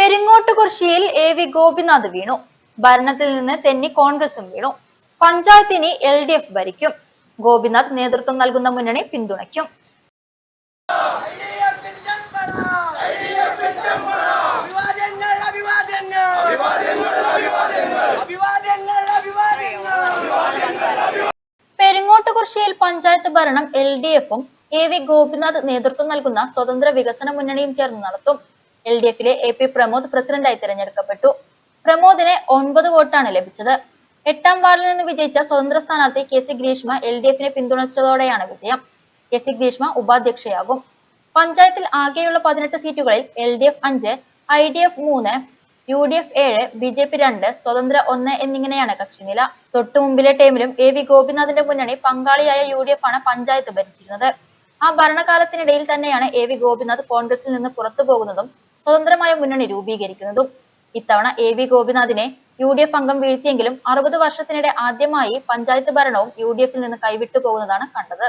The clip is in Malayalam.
പെരിങ്ങോട്ടുകുറിശ്ശിയിൽ എ വി ഗോപിനാഥ് വീണു. ഭരണത്തിൽ നിന്ന് തെന്നി കോൺഗ്രസും വീണു. പഞ്ചായത്തിനി എൽ ഡി എഫ് ഭരിക്കും. ഗോപിനാഥ് നേതൃത്വം നൽകുന്ന മുന്നണി പിന്തുണയ്ക്കും. പെരിങ്ങോട്ടുകുറിശ്ശിയിൽ പഞ്ചായത്ത് ഭരണം എൽ ഡി എഫും എ വി ഗോപിനാഥ് നേതൃത്വം നൽകുന്ന സ്വതന്ത്ര വികസന മുന്നണിയും ചേർന്ന് നടത്തും. എൽ ഡി എഫിലെ എ പി പ്രമോദ് പ്രസിഡന്റായി തിരഞ്ഞെടുക്കപ്പെട്ടു. പ്രമോദിന് ഒൻപത് വോട്ടാണ് ലഭിച്ചത്. എട്ടാം വാർഡിൽ നിന്ന് വിജയിച്ച സ്വതന്ത്ര സ്ഥാനാർത്ഥി K C Greeshma L D എഫിനെ പിന്തുണച്ചതോടെയാണ് വിജയം. കെ സി ഗ്രീഷ്മ ഉപാധ്യക്ഷയാകും. പഞ്ചായത്തിൽ ആകെയുള്ള പതിനെട്ട് സീറ്റുകളിൽ എൽ ഡി എഫ് അഞ്ച് ഐ ഡി എഫ് മൂന്ന് യു ഡി എഫ് ഏഴ് ബി ജെ പി രണ്ട് സ്വതന്ത്ര ഒന്ന് എന്നിങ്ങനെയാണ് കക്ഷിനില തൊട്ടു മുമ്പിലെ ടൈമിലും എ വി ഗോപിനാഥിന്റെ മുന്നണി പങ്കാളിയായ യു ഡി എഫ് ആണ് പഞ്ചായത്ത് ഭരിച്ചിരുന്നത്. ആ ഭരണകാലത്തിനിടയിൽ തന്നെയാണ് എ വി ഗോപിനാഥ് കോൺഗ്രസിൽ നിന്ന് പുറത്തു പോകുന്നതും സ്വതന്ത്രമായ മുന്നണി രൂപീകരിക്കുന്നതും. ഇത്തവണ എ വി ഗോപിനാഥിനെ യു ഡി എഫ് അംഗം വീഴ്ത്തിയെങ്കിലും അറുപത് വർഷത്തിനിടെ ആദ്യമായി പഞ്ചായത്ത് ഭരണവും യു ഡി എഫിൽ നിന്ന് കൈവിട്ടു പോകുന്നതാണ് കണ്ടത്.